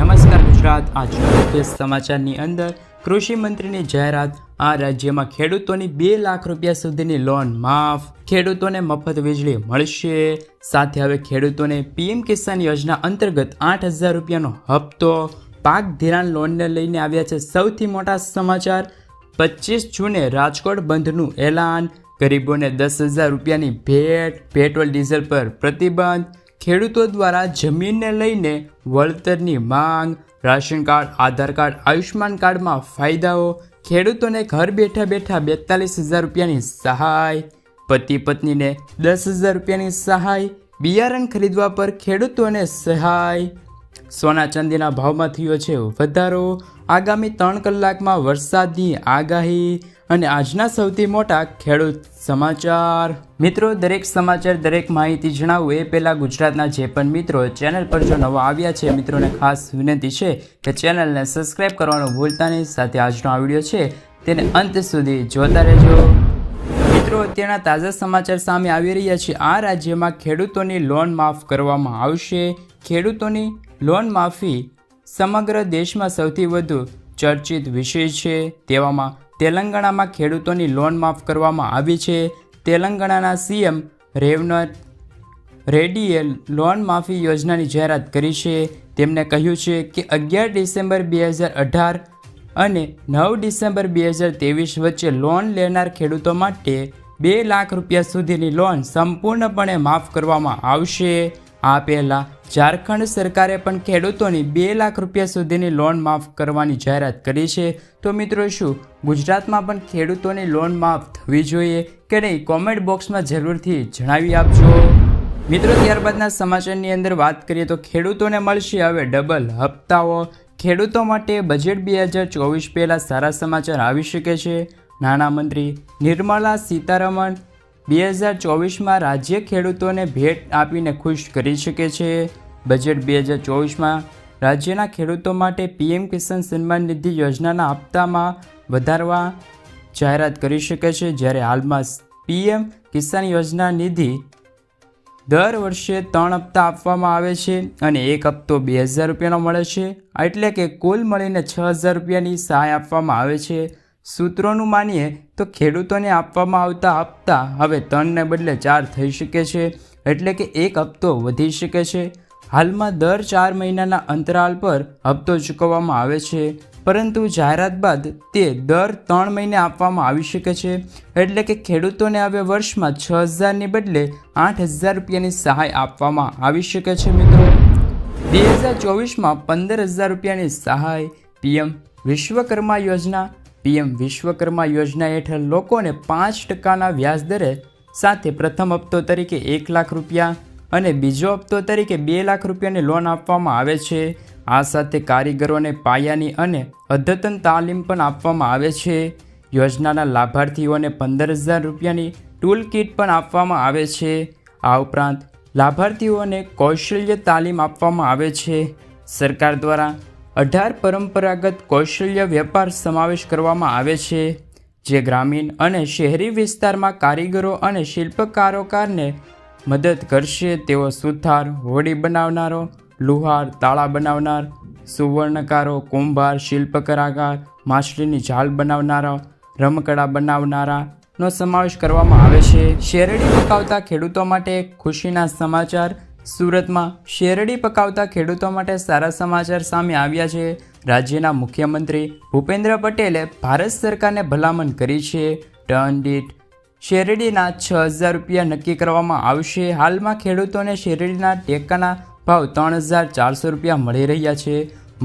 નમસ્કાર ગુજરાત, આજ મુખ્ય સમાચારની અંદર કૃષિ મંત્રીની જાહેરાત. આ રાજ્યમાં ખેડૂતોની બે લાખ રૂપિયા સુધીની લોન માફ. ખેડૂતોને મફત વીજળી મળશે. સાથે હવે ખેડૂતોને પીએમ કિસાન યોજના અંતર્ગત આઠ હજાર રૂપિયાનો હપ્તો. પાક ધિરાણ લોનને લઈને આવ્યા છે સૌથી મોટા સમાચાર. પચીસ જૂને રાજકોટ બંધનું એલાન. ગરીબોને દસ હજાર રૂપિયાની ભેટ. પેટ્રોલ, ડીઝલ પર પ્રતિબંધ. ખેડૂતો દ્વારા જમીનને લઈને વળતરની માંગ, ration card, Aadhaar card, Ayushman કાર્ડમાં ફાયદાઓ, ખેડૂતોને ઘર બેઠા બેઠા બેતાલીસ હજાર રૂપિયાની સહાય પતિ પત્નીને દસ હજાર રૂપિયાની સહાય, બિયારણ ખરીદવા પર ખેડૂતોને સહાય. સોના ચાંદીના ભાવમાં થયો છે વધારો. આગામી ત્રણ કલાકમાં વરસાદની આગાહી. અને આજના સૌથી મોટા ખેડૂત સમાચાર. મિત્રો, દરેક સમાચાર, દરેક માહિતી જણાવું. એ પહેલાં ગુજરાતના જે પણ મિત્રો ચેનલ પર જો નવા આવ્યા છે, મિત્રોને ખાસ વિનંતી છે કે ચેનલને સબસ્ક્રાઈબ કરવાનું ભૂલતા નહીં. સાથે આજનો આ વીડિયો છે, તેને અંત સુધી જોતા રહેજો. મિત્રો, અત્યારના તાજા સમાચાર સામે આવી રહ્યા છે. આ રાજ્યમાં ખેડૂતોની લોન માફ કરવામાં આવશે. ખેડૂતોની લોન માફી સમગ્ર દેશમાં સૌથી વધુ ચર્ચિત વિષય છે. તેવામાં તેલંગાણામાં ખેડૂતોની લોન માફ કરવામાં આવી છે. તેલંગાણાના સીએમ રેવનત રેડ્ડીએ લોન માફી યોજનાની જાહેરાત કરી છે. તેમણે કહ્યું છે કે અગિયાર ડિસેમ્બર બે હજાર અઢાર અને નવ ડિસેમ્બર બે હજાર ત્રેવીસ વચ્ચે લોન લેનાર ખેડૂતો માટે બે લાખ રૂપિયા સુધીની લોન સંપૂર્ણપણે માફ કરવામાં આવશે. આ પહેલાં ઝારખંડ સરકારે પણ ખેડૂતોની બે લાખ રૂપિયા સુધીની લોન માફ કરવાની જાહેરાત કરી છે. તો મિત્રો શું, ગુજરાતમાં પણ ખેડૂતોની લોન માફ થવી જોઈએ કે નહીં, કોમેન્ટ બોક્સમાં જરૂરથી જણાવી આપજો. મિત્રો, ત્યારબાદના સમાચારની અંદર વાત કરીએ તો ખેડૂતોને મળશે હવે ડબલ હપ્તાઓ. ખેડૂતો માટે બજેટ બે હજાર ચોવીસ પહેલાં સારા સમાચાર આવી શકે છે. નાણામંત્રી નિર્મલા સીતારમણ બે હજાર ચોવીસમાં રાજ્ય ખેડૂતોને ભેટ આપીને ખુશ કરી શકે છે. બજેટ બે હજાર ચોવીસમાં રાજ્યના ખેડૂતો માટે પીએમ કિસાન સન્માન નિધિ યોજનાના હપ્તામાં વધારવા જાહેરાત કરી શકે છે, જ્યારે હાલમાં પીએમ કિસાન યોજના નિધિ દર વર્ષે ત્રણ હપ્તા આપવામાં આવે છે અને એક હપ્તો બે હજાર રૂપિયાનો મળે છે. એટલે કે કુલ મળીને છ હજાર રૂપિયાની સહાય આપવામાં આવે છે. સૂત્રોનું માનીએ તો ખેડૂતોને આપવામાં આવતા હપ્તા હવે ત્રણને બદલે ચાર થઈ શકે છે. એટલે કે એક હપ્તો વધી શકે છે. હાલમાં દર ચાર મહિનાના અંતરાલ પર હપ્તો ચૂકવવામાં આવે છે, પરંતુ જાહેરાત બાદ તે દર ત્રણ મહિને આપવામાં આવી શકે છે, એટલે કે ખેડૂતોને હવે વર્ષમાં છ હજારની બદલે આઠ હજાર રૂપિયાની સહાય આપવામાં આવી શકે છે મિત્રો. બે હજાર ચોવીસમાં પંદર હજાર રૂપિયાની સહાય પીએમ વિશ્વકર્મા યોજના, પીએમ વિશ્વકર્મા યોજના હેઠળ લોકોને પાંચ ટકાના વ્યાજદરે સાથે પ્રથમ હપ્તો તરીકે એક લાખ રૂપિયા અને બીજો હપ્તો તરીકે બે લાખ રૂપિયાની લોન આપવામાં આવે છે. આ સાથે કારીગરોને પાયાની અને અદ્યતન તાલીમ પણ આપવામાં આવે છે. યોજનાના લાભાર્થીઓને પંદર હજાર રૂપિયાની ટૂલ કિટ પણ આપવામાં આવે છે. આ ઉપરાંત લાભાર્થીઓને કૌશલ્ય તાલીમ આપવામાં આવે છે. સરકાર દ્વારા અઢાર પરંપરાગત કૌશલ્ય વેપાર સમાવેશ કરવામાં આવે છે, જે ગ્રામીણ અને શહેરી વિસ્તારમાં કારીગરો અને શિલ્પકારોકારને મદદ કરશે. તેઓ સુથાર, હોડી બનાવનારો, લુહાર, તાળા બનાવનાર, સુવર્ણકારો, કુંભાર શિલ્પકલાકાર માછલીની ઝાલ બનાવનારા, રમકડા બનાવનારા નો સમાવેશ કરવામાં આવે છે. શેરડી પકાવતા ખેડૂતો માટે ખુશીના સમાચાર. સુરતમાં શેરડી પકાવતા ખેડૂતો માટે સારા સમાચાર સામે આવ્યા છે. રાજ્યના મુખ્યમંત્રી ભૂપેન્દ્ર પટેલે ભારત સરકારને ભલામણ કરી છે. ટન દીઠ શેરડીના છ હજાર રૂપિયા નક્કી કરવામાં આવશે. હાલમાં ખેડૂતોને શેરડીના ટેકાના ભાવ ત્રણ હજાર ચારસો રૂપિયા મળી રહ્યા છે.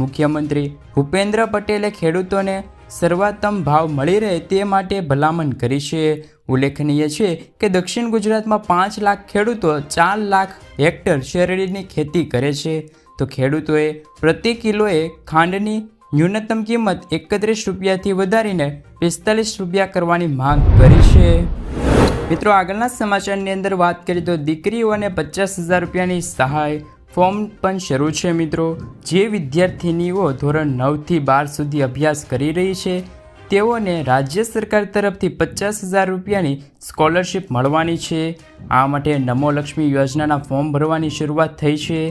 મુખ્યમંત્રી ભૂપેન્દ્ર પટેલે ખેડૂતોને સર્વોત્તમ ભાવ મળી રહે તે માટે ભલામણ કરી છે. ઉલ્લેખનીય છે કે દક્ષિણ ગુજરાતમાં પાંચ લાખ ખેડૂતો ચાર લાખ હેક્ટર શેરડીની ખેતી કરે છે. તો ખેડૂતોએ પ્રતિ કિલોએ ખાંડની ન્યૂનતમ કિંમત એકત્રીસ રૂપિયાથી વધારીને પિસ્તાલીસ રૂપિયા કરવાની માંગ કરી છે. મિત્રો, આગળના સમાચારની અંદર વાત કરીએ તો દીકરીઓને પચાસ હજાર રૂપિયાની સહાય ફોર્મ પણ શરૂ છે, મિત્રો. જે વિદ્યાર્થિનીઓ ધોરણ નવથી બાર સુધી અભ્યાસ કરી રહી છે, તેઓને રાજ્ય સરકાર તરફથી પચાસ હજાર રૂપિયાની સ્કોલરશિપ મળવાની છે. આ માટે નમો લક્ષ્મી યોજનાના ફોર્મ ભરવાની શરૂઆત થઈ છે.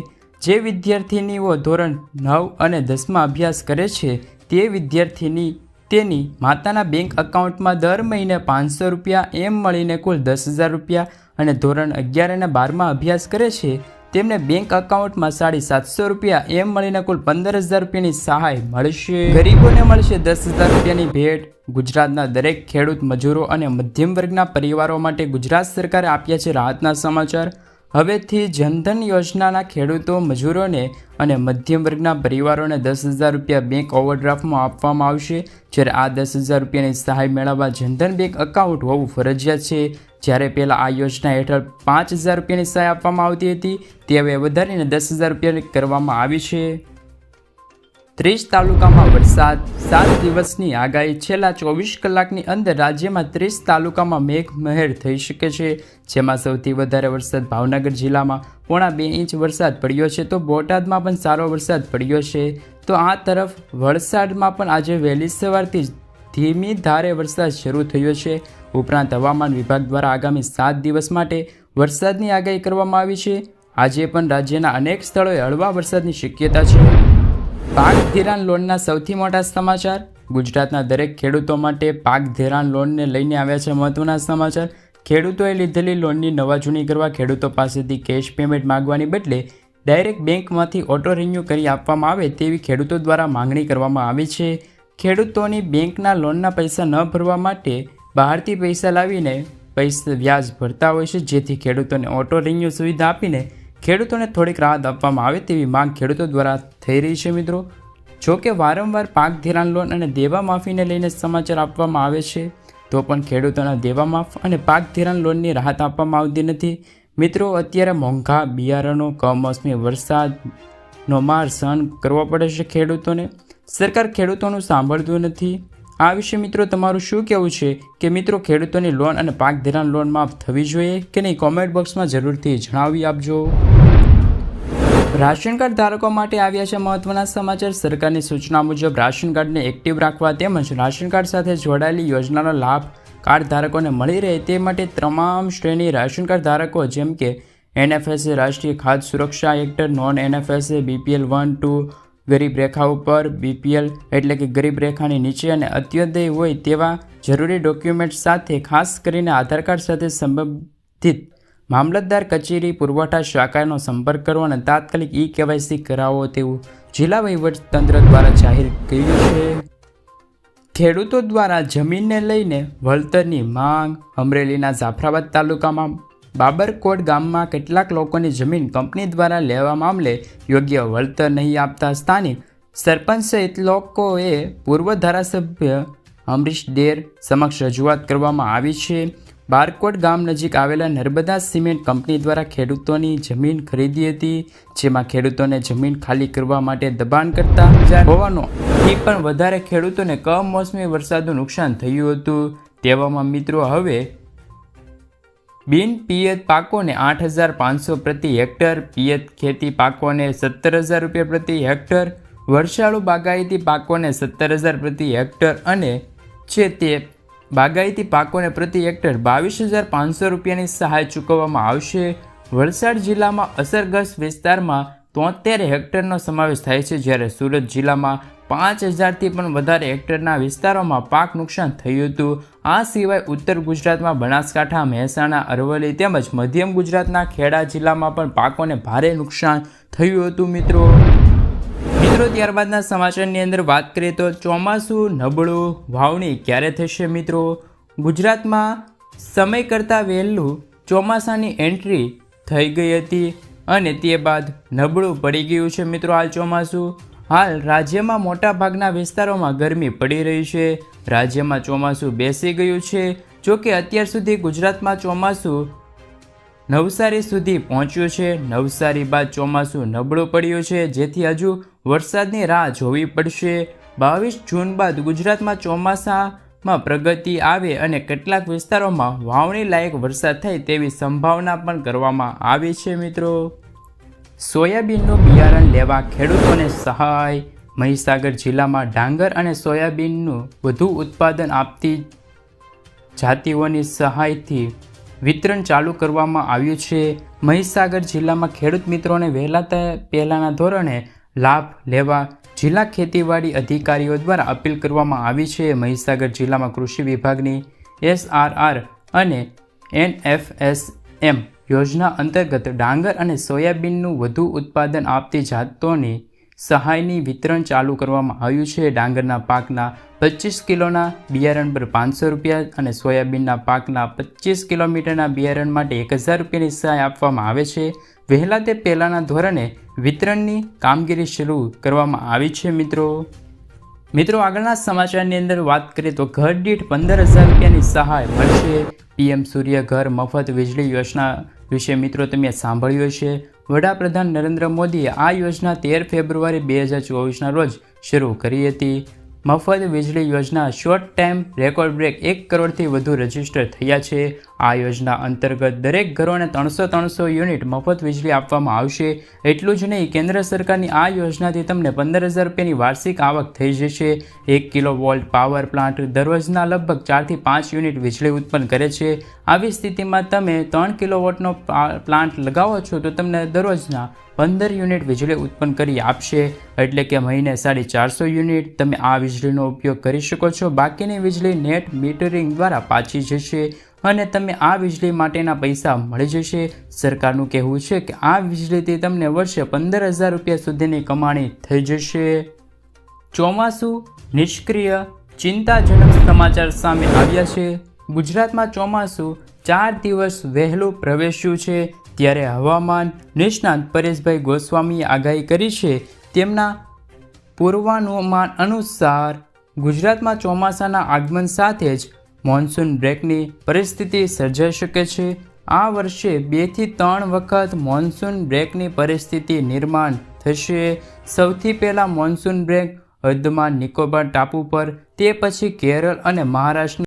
જે વિદ્યાર્થીનીઓ ધોરણ નવ અને દસમાં અભ્યાસ કરે છે, તે વિદ્યાર્થીની તેની માતાના બેંક એકાઉન્ટમાં દર મહિને પાંચસો રૂપિયા એમ મળીને કુલ દસ હજાર રૂપિયા અને ધોરણ અગિયાર અને બારમાં અભ્યાસ કરે છે, તેમને બેંક એકાઉન્ટમાં સાડી સાતસો રૂપિયા એમ મળીને કુલ પંદર હજાર રૂપિયાની સહાય મળશે. ગરીબોને મળશે દસ હજાર રૂપિયાની ભેટ. ગુજરાતના દરેક ખેડૂત મજૂરો અને મધ્યમ વર્ગના પરિવારો માટે ગુજરાત સરકારે આપ્યા છે રાહતના સમાચાર. હવેથી જનધન યોજનાના ખેડૂતો, મજૂરોને અને મધ્યમ વર્ગના પરિવારોને દસ હજાર રૂપિયા બેંક ઓવરડ્રાફ્ટમાં આપવામાં આવશે, જ્યારે આ દસ હજાર રૂપિયાની સહાય મેળવવા જનધન બેંક એકાઉન્ટ હોવું ફરજિયાત છે. જ્યારે પહેલાં આ યોજના હેઠળ પાંચ હજાર રૂપિયાની સહાય આપવામાં આવતી હતી, તે હવે વધારીને દસ હજાર રૂપિયાની કરવામાં આવી છે. ત્રીસ તાલુકામાં વરસાદ. સાત દિવસની આગાહી છેલ્લા ચોવીસ કલાકની અંદર રાજ્યમાં ત્રીસ તાલુકામાં મેઘ મહેર થઈ શકે છે, જેમાં સૌથી વધારે વરસાદ ભાવનગર જિલ્લામાં. પોણા બે ઇંચ વરસાદ પડ્યો છે, તો બોટાદમાં પણ સારો વરસાદ પડ્યો છે. તો આ તરફ વલસાડમાં પણ આજે વહેલી સવારથી ધીમી ધારે વરસાદ શરૂ થયો છે. ઉપરાંત હવામાન વિભાગ દ્વારા આગામી સાત દિવસ માટે વરસાદની આગાહી કરવામાં આવી છે. આજે પણ રાજ્યના અનેક સ્થળોએ હળવા વરસાદની શક્યતા છે. પાક ધિરાણ લોનના સૌથી મોટા સમાચાર? ગુજરાતના દરેક ખેડૂતો માટે પાક ધિરાણ લોનને લઈને આવ્યા છે મહત્વના સમાચાર. ખેડૂતોએ લીધેલી લોનની નવા જૂની કરવા ખેડૂતો પાસેથી કેશ પેમેન્ટ માંગવાની બદલે ડાયરેક્ટ બેંકમાંથી ઓટો રિન્યૂ કરી આપવામાં આવે તેવી ખેડૂતો દ્વારા માંગણી કરવામાં આવી છે. ખેડૂતોની બેંકના લોનના પૈસા ન ભરવા માટે બહારથી પૈસા લાવીને પૈસા વ્યાજ ભરતા હોય છે, જેથી ખેડૂતોને ઓટો રિન્યૂ સુવિધા આપીને ખેડૂતોને થોડીક રાહત આપવામાં આવે તેવી માંગ ખેડૂતો દ્વારા થઈ રહી છે મિત્રો. જો કે વારંવાર પાક ધિરાણ લોન અને દેવા માફીને લઈને સમાચાર આપવામાં આવે છે, તો પણ ખેડૂતોના દેવા માફ અને પાક ધિરાણ લોનની રાહત આપવામાં આવતી નથી. મિત્રો, અત્યારે મોંઘા બિયારણો, કમોસમી વરસાદનો માર સહન કરવો પડે છે ખેડૂતોને. સરકાર ખેડૂતોનું સાંભળતું નથી. આ વિશે મિત્રો તમારું શું કહેવું છે? કે મિત્રો ખેડૂતોની લોન અને પાક ધિરાણ લોન માફ થવી જોઈએ કે નહીં? કોમેન્ટ બોક્સમાં જરૂરથી જણાવી આપજો. રાશન કાર્ડ ધારકો માટે આવ્યા છે મહત્વના સમાચાર. સરકારની સૂચના મુજબ રાશન કાર્ડને એક્ટિવ રાખવા તેમજ રાશન કાર્ડ સાથે જોડાયેલી યોજનાનો લાભ કાર્ડ ધારકોને મળી રહે તે માટે તમામ શ્રેણી રાશન કાર્ડ ધારકો જેમ કે એનએફએસએ રાષ્ટ્રીય ખાદ્ય સુરક્ષા act non NFSA BPL one two ગરીબ રેખા ઉપર બીપીએલ એટલે કે ગરીબ રેખાની નીચે અને અત્યોદય હોય તેવા જરૂરી ડોક્યુમેન્ટ સાથે ખાસ કરીને આધાર કાર્ડ સાથે સંબંધિત મામલતદાર કચેરી, પુરવઠા શાખાનો સંપર્ક કરવો અને તાત્કાલિક ઈ કેવાયસી કરાવો તેવું જિલ્લા વહીવટતંત્ર દ્વારા જાહેર કર્યું છે. ખેડૂતો દ્વારા જમીનને લઈને વળતરની માંગ અમરેલીના જાફરાબાદ તાલુકામાં બાબરકોટ ગામમાં કેટલાક લોકોની જમીન કંપની દ્વારા લેવા મામલે યોગ્ય વળતર નહીં આપતા સ્થાનિક સરપંચ સહિત લોકોએ પૂર્વ ધારાસભ્ય અમરીશ ડેર સમક્ષ રજૂઆત કરવામાં આવી છે. બારકોટ ગામ નજીક આવેલા નર્મદા સિમેન્ટ કંપની દ્વારા ખેડૂતોની જમીન ખરીદી હતી, જેમાં ખેડૂતોને જમીન ખાલી કરવા માટે દબાણ કરતા હોવાનો એ પણ વધારે ખેડૂતોને કમોસમી વરસાદનું નુકસાન થયું હતું. તેવામાં મિત્રો હવે બિન પિયત પાકોને આઠ હજાર પાંચસો પ્રતિ હેક્ટર, પિયત ખેતી પાકોને સત્તર હજાર રૂપિયા પ્રતિ હેક્ટર વર્ષાળુ બાગાયતી પાકોને સત્તર હજાર પ્રતિ હેક્ટર અને છે તે બાગાયતી પાકોને પ્રતિ હેક્ટર બાવીસ હજાર પાંચસો રૂપિયાની સહાય ચૂકવવામાં આવશે. વલસાડ જિલ્લામાં અસરગ્રસ્ત વિસ્તારમાં તોતેર હેક્ટરનો સમાવેશ થાય છે જ્યારે સુરત જિલ્લામાં પાંચ હજારથી પણ વધારે હેક્ટરના વિસ્તારોમાં પાક નુકસાન થયું હતું. આ સિવાય ઉત્તર ગુજરાતમાં બનાસકાંઠા, મહેસાણા, અરવલ્લી તેમજ મધ્યમ ગુજરાતના ખેડા જિલ્લામાં પણ પાકોને ભારે નુકસાન થયું હતું મિત્રો. મિત્રો, ત્યારબાદના સમાચારની અંદર વાત કરીએ તો ચોમાસું, નબળું, વાવણી ક્યારે થશે મિત્રો? ગુજરાતમાં સમય કરતાં વહેલું ચોમાસાની એન્ટ્રી થઈ ગઈ હતી અને તે બાદ નબળું પડી ગયું છે મિત્રો હાલ ચોમાસું. હાલ રાજ્યમાં મોટાભાગના વિસ્તારોમાં ગરમી પડી રહી છે. રાજ્યમાં ચોમાસું બેસી ગયું છે. જો કે અત્યાર સુધી ગુજરાતમાં ચોમાસું નવસારી સુધી પહોંચ્યું છે. નવસારી બાદ ચોમાસું નબળું પડ્યું છે. જેથી હજુ વરસાદની રાહ જોવી પડશે. બાવીસ જૂન બાદ ગુજરાતમાં ચોમાસામાં પ્રગતિ આવે અને કેટલાક વિસ્તારોમાં વાવણી લાયક વરસાદ થાય તેવી સંભાવના પણ કરવામાં આવી છે મિત્રો. સોયાબીનનું બિયારણ લેવા ખેડૂતોને સહાય. મહીસાગર જિલ્લામાં ડાંગર અને સોયાબીનનું વધુ ઉત્પાદન આપતી જાતિઓની સહાયથી વિતરણ ચાલુ કરવામાં આવ્યું છે. મહીસાગર જિલ્લામાં ખેડૂત મિત્રોને વહેલા પહેલાંના ધોરણે લાભ લેવા જિલ્લા ખેતીવાડી અધિકારીઓ દ્વારા અપીલ કરવામાં આવી છે. મહીસાગર જિલ્લામાં કૃષિ વિભાગની એસઆરઆર અને એનએફએસએમ યોજના અંતર્ગત ડાંગર અને સોયાબીનનું વધુ ઉત્પાદન આપતી જાતોની સહાયની વિતરણ ચાલુ કરવામાં આવ્યું છે. ડાંગરના પાકના પચીસ કિલોના બિયારણ પર પાંચસો રૂપિયા અને સોયાબીનના પાકના પચીસ કિલોમીટરના બિયારણ માટે એક હજાર રૂપિયાની સહાય આપવામાં આવે છે. વહેલા તે પહેલાંના ધોરણે વિતરણની કામગીરી શરૂ કરવામાં આવી છે, મિત્રો. મિત્રો, આગળના સમાચારની અંદર વાત કરીએ તો ઘર દીઠ પંદર હજાર રૂપિયાની સહાય મળશે. પીએમ સૂર્ય ઘર મફત વીજળી યોજના વિશે મિત્રો તમે સાંભળ્યું હશે. વડાપ્રધાન નરેન્દ્ર મોદીએ આ યોજના તેર ફેબ્રુઆરી બે હજાર ચોવીસના રોજ શરૂ કરી હતી. મફત વીજળી યોજના શોર્ટ ટાઈમ રેકોર્ડ બ્રેક એક કરોડથી વધુ રજિસ્ટર થયા છે. આ યોજના અંતર્ગત દરેક ઘરોને ત્રણસો ત્રણસો યુનિટ મફત વીજળી આપવામાં આવશે. એટલું જ નહીં, કેન્દ્ર સરકારની આ યોજનાથી તમને પંદર હજાર રૂપિયાની વાર્ષિક આવક થઈ જશે. એક કિલો વોલ્ટ પાવર પ્લાન્ટ દરરોજના લગભગ ચારથી પાંચ યુનિટ વીજળી ઉત્પન્ન કરે છે. આવી સ્થિતિમાં તમે ત્રણ કિલો વોટનો પ્લાન્ટ લગાવો છો તો તમને દરરોજના પંદર યુનિટ વીજળી ઉત્પન્ન કરી આપશે. એટલે કે મહિને સાડી ચારસો યુનિટ તમે આ વીજળીનો ઉપયોગ કરી શકો છો. બાકીની વીજળી નેટ મીટરિંગ દ્વારા પાછી જશે. અને તમે આ વીજળી માટેના પૈસા મળી જશે. સરકારનું કહેવું છે કે આ વીજળીથી તમને વર્ષે પંદર હજાર રૂપિયા સુધીની કમાણી થઈ જશે. ચોમાસું નિષ્ક્રિય, ચિંતાજનક સમાચાર સામે આવ્યા છે. ગુજરાતમાં ચોમાસું ચાર દિવસ વહેલું પ્રવેશ્યું છે. ત્યારે હવામાન નિષ્ણાંત પરેશભાઈ ગોસ્વામીએ આગાહી કરી છે. તેમના પૂર્વાનુમાન અનુસાર ગુજરાતમાં ચોમાસાના આગમન સાથે જ મોન્સૂન બ્રેકની પરિસ્થિતિ સર્જાઈ શકે છે. આ વર્ષે બેથી ત્રણ વખત મોન્સૂન બ્રેકની પરિસ્થિતિ નિર્માણ થશે. સૌથી પહેલાં મોન્સૂન બ્રેક અંદમાન નિકોબાર ટાપુ પર, તે પછી કેરળ અને મહારાષ્ટ્ર